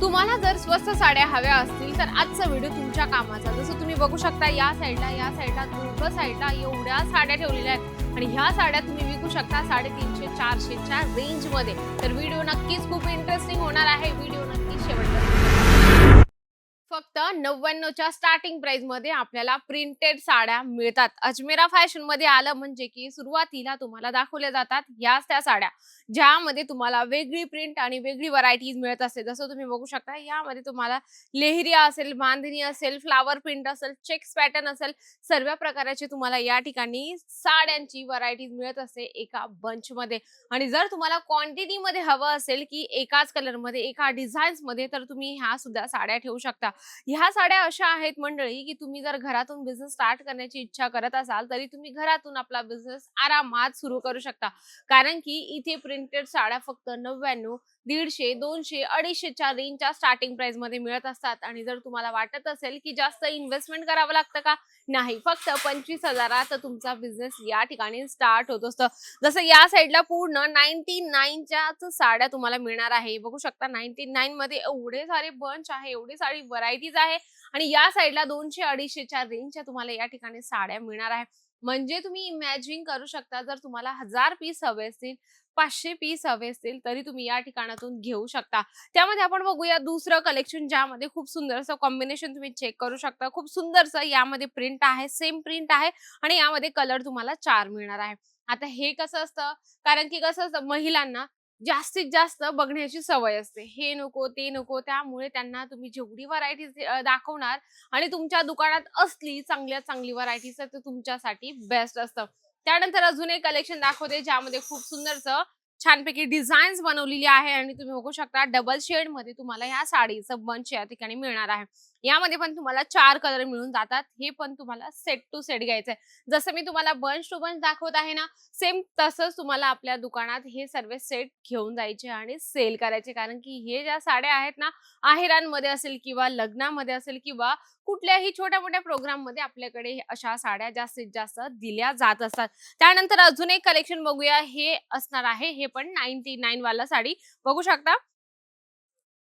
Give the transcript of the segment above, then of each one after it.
तुम्हाला जर स्वस्त साड्या हव्या असतील तर आजचा व्हिडिओ तुमच्या कामाचा. जसं तुम्ही बघू शकता या साईडला या साईडला दोघं साईडला एवढ्या साड्या ठेवलेल्या आहेत. आणि ह्या साड्या तुम्ही विकू शकता साडेतीनशे चारशेच्या रेंजमध्ये. तर व्हिडिओ नक्कीच खूप इंटरेस्टिंग होणार आहे. व्हिडिओ नक्की शेवटपर्यंत फक्त नव्याण्णवच्या स्टार्टिंग प्राइसमध्ये आपल्याला प्रिंटेड साड्या मिळतात. अजमेरा फॅशनमध्ये आलं म्हणजे की सुरुवातीला तुम्हाला दाखवल्या जातात याच त्या साड्या ज्यामध्ये तुम्हाला वेगळी प्रिंट आणि वेगळी व्हरायटीज मिळत असते. जसं तुम्ही बघू शकता यामध्ये तुम्हाला लेहरिया असेल बांधणी असेल फ्लावर प्रिंट असेल चेक्स पॅटर्न असेल सर्व प्रकाराचे तुम्हाला या ठिकाणी साड्यांची व्हरायटीज मिळत असते एका बंच मध्ये. आणि जर तुम्हाला क्वांटिटी मध्ये हवं असेल की एकाच कलरमध्ये एका डिझाईन्समध्ये तर तुम्ही ह्या सुद्धा साड्या ठेवू शकता. ह्या साड्या अशा आहेत मंडळी की तुम्ही जर घरातून बिझनेस स्टार्ट करण्याची इच्छा करत असाल तरी तुम्ही घरातून आपला बिझनेस आरामात सुरू करू शकता. कारण की इथे प्रिंटेड साड्या फक्त नव्याण्णव दीडशे दोनशे अडीचशेच्या रेंजच्या स्टार्टिंग प्राइसमध्ये मिळत असतात. आणि जर तुम्हाला वाटत असेल की जास्त इन्व्हेस्टमेंट करावं लागतं का? नाही फक्त पंचवीस हजारात तुमचा बिझनेस या ठिकाणी स्टार्ट होत असतं. जसं या साईडला पूर्ण नाईन्टी नाईनच्याच साड्या तुम्हाला मिळणार आहे. बघू शकता नाईन्टी नाईन मध्ये एवढे सारे बंच आहे एवढी सारी व्हरायटीज आहे. आणि या साईडला दोनशे अडीचशेच्या रेंजच्या तुम्हाला या ठिकाणी साड्या मिळणार आहे म्हणजे तुम्ही इमॅजिन करू शकता जर तुम्हाला हजार पीस हवे असतील पाचशे पीस हवे असतील तरी तुम्ही या ठिकाणातून घेऊ शकता. त्यामध्ये आपण बघूया दुसरं कलेक्शन ज्यामध्ये खूप सुंदरसं कॉम्बिनेशन तुम्ही चेक करू शकता. खूप सुंदरसं यामध्ये प्रिंट आहे सेम प्रिंट आहे आणि यामध्ये कलर तुम्हाला चार मिळणार आहे. आता हे कसं असतं? कारण की कसं असतं? महिलांना जास्तीत जास्त बघण्याची सवय असते. हे नको ते नको त्यामुळे त्यांना तुम्ही जेवढी व्हरायटी दाखवणार आणि तुमच्या दुकानात असली चांगल्या चांगली व्हरायटी तर ते तुमच्यासाठी बेस्ट असतं. त्यानंतर अजून एक कलेक्शन दाखवते ज्यामध्ये खूप सुंदरसं छानपैकी डिझाईन्स बनवलेली आहे आणि तुम्ही बघू शकता डबल शेडमध्ये तुम्हाला ह्या साडीचं बंच या ठिकाणी मिळणार आहे. यामध्ये पण तुम्हाला चार कलर मिळून जातात. हे पण तुम्हाला सेट टू सेट घ्यायचं आहे जसं मी तुम्हाला बंच टू बंच दाखवत आहे ना सेम तसंच तुम्हाला आपल्या दुकानात हे सर्व सेट घेऊन जायचे आणि सेल करायचे. कारण की हे ज्या साड्या आहेत ना आहेरांमध्ये असेल किंवा लग्नामध्ये असेल किंवा कुठल्याही छोट्या मोठ्या प्रोग्राममध्ये आपल्याकडे अशा साड्या जास्तीत जास्त दिल्या जात असतात. त्यानंतर अजून एक कलेक्शन बघूया. हे असणार आहे. हे पण नाईन्टी नाईन वाला साडी. बघू शकता?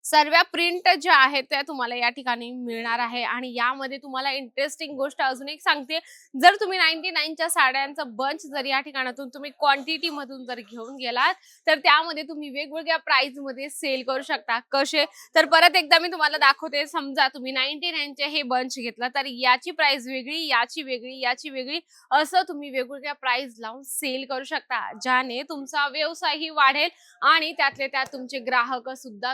सर्व प्रिंट ज्या आहेत त्या तुम्हाला या ठिकाणी मिळणार आहे. आणि यामध्ये तुम्हाला इंटरेस्टिंग गोष्ट अजून एक सांगते. जर तुम्ही नाईन्टी नाईनच्या साड्यांचा बंच जर या ठिकाणातून तुम्ही क्वांटिटी मधून जर घेऊन गेलात तर त्यामध्ये तुम्ही वेगवेगळ्या प्राइसमध्ये सेल करू शकता. कसे? तर परत एकदा मी तुम्हाला दाखवते. समजा तुम्ही नाईन्टी नाईनचे हे बंच घेतला तर याची प्राइस वेगळी याची वेगळी याची वेगळी असं तुम्ही वेगवेगळ्या प्राइस लावून सेल करू शकता ज्याने तुमचा व्यवसायही वाढेल आणि त्यातले त्यात तुमचे ग्राहक सुद्धा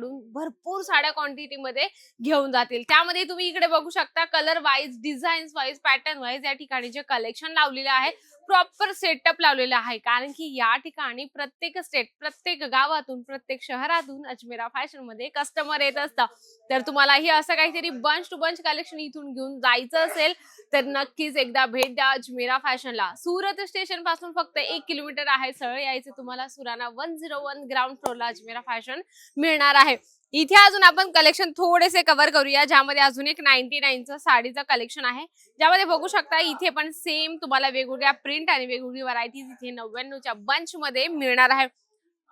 तुमच्याकडून भरपूर साड्या क्वांटिटी मध्ये घेऊन जातील. त्यामध्ये तुम्ही इकडे बघू शकता colour wise designs wise pattern wise या ठिकाणी जे कलेक्शन लावलेलं आहे. प्रॉपर सेटअप लावलेला आहे. कारण की या ठिकाणी प्रत्येक स्टेट प्रत्येक गावातून प्रत्येक शहरातून अजमेरा फॅशनमध्ये कस्टमर येत असतात. तर तुम्हालाही असं काहीतरी बंच टू बंच कलेक्शन इथून घेऊन जायचं असेल तर नक्कीच एकदा भेट द्या अजमेरा फॅशनला सुरत स्टेशनपासून फक्त एक किलोमीटर आहे. सरळ यायचं तुम्हाला Surana one zero one ground फ्लोरला Ajmera fashion मिळणार आहे. इथे अजून आपण कलेक्शन थोडेसे कव्हर करूया ज्यामध्ये अजून एक नाईन्टी नाईनचं साडीचं कलेक्शन आहे. ज्यामध्ये बघू शकता इथे पण सेम तुम्हाला वेगवेगळ्या प्रिंट आणि वेगवेगळी व्हरायटीज इथे नव्याण्णवच्या बंच मध्ये मिळणार आहे.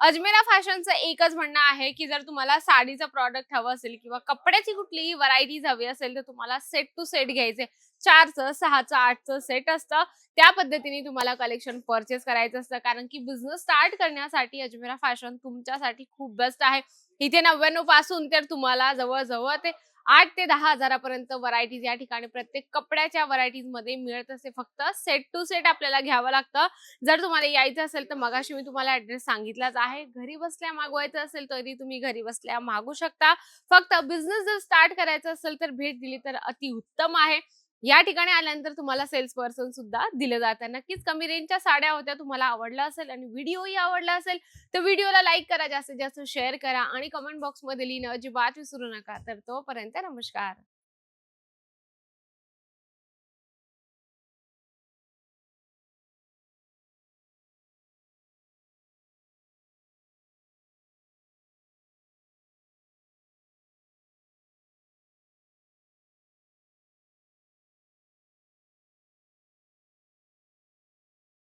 अजमेरा फॅशनचं एकच म्हणणं आहे की जर तुम्हाला साडीचं प्रॉडक्ट हवं असेल किंवा कपड्याची कुठलीही व्हरायटीज हवी असेल तर तुम्हाला सेट टू सेट घ्यायचे. चारचं सहाचं आठचं सेट असतं. त्या पद्धतीने तुम्हाला कलेक्शन परचेस करायचं असतं. कारण की बिझनेस स्टार्ट करण्यासाठी अजमेरा फॅशन तुमच्यासाठी खूप बेस्ट आहे. इथे नव्याण्णवपासून तर तुम्हाला जवळजवळ ते आठ ते दहा हजारापर्यंत व्हरायटीज या ठिकाणी प्रत्येक कपड्याच्या व्हरायटीजमध्ये मिळत असते फक्त सेट टू सेट आपल्याला घ्यावं लागतं. जर तुम्हाला यायचं असेल तर मगाशी मी तुम्हाला ऍड्रेस सांगितलाच आहे. घरी बसल्या मागवायचं असेल तरी तुम्ही घरी बसल्या मागू शकता. फक्त बिझनेस जर स्टार्ट करायचा असेल तर भेट दिली तर अति उत्तम आहे. या ठिकाणी आल्यानंतर तुम्हाला सेल्स पर्सन सुद्धा दिलं जातं. नक्कीच कमी रेंजच्या साड्या होत्या तुम्हाला आवडला असेल आणि व्हिडिओही आवडला असेल तर व्हिडिओला लाईक करा जास्तीत जास्त शेअर करा आणि कमेंट बॉक्समध्ये लिहिणं अजिबात विसरू नका. तर तोपर्यंत नमस्कार.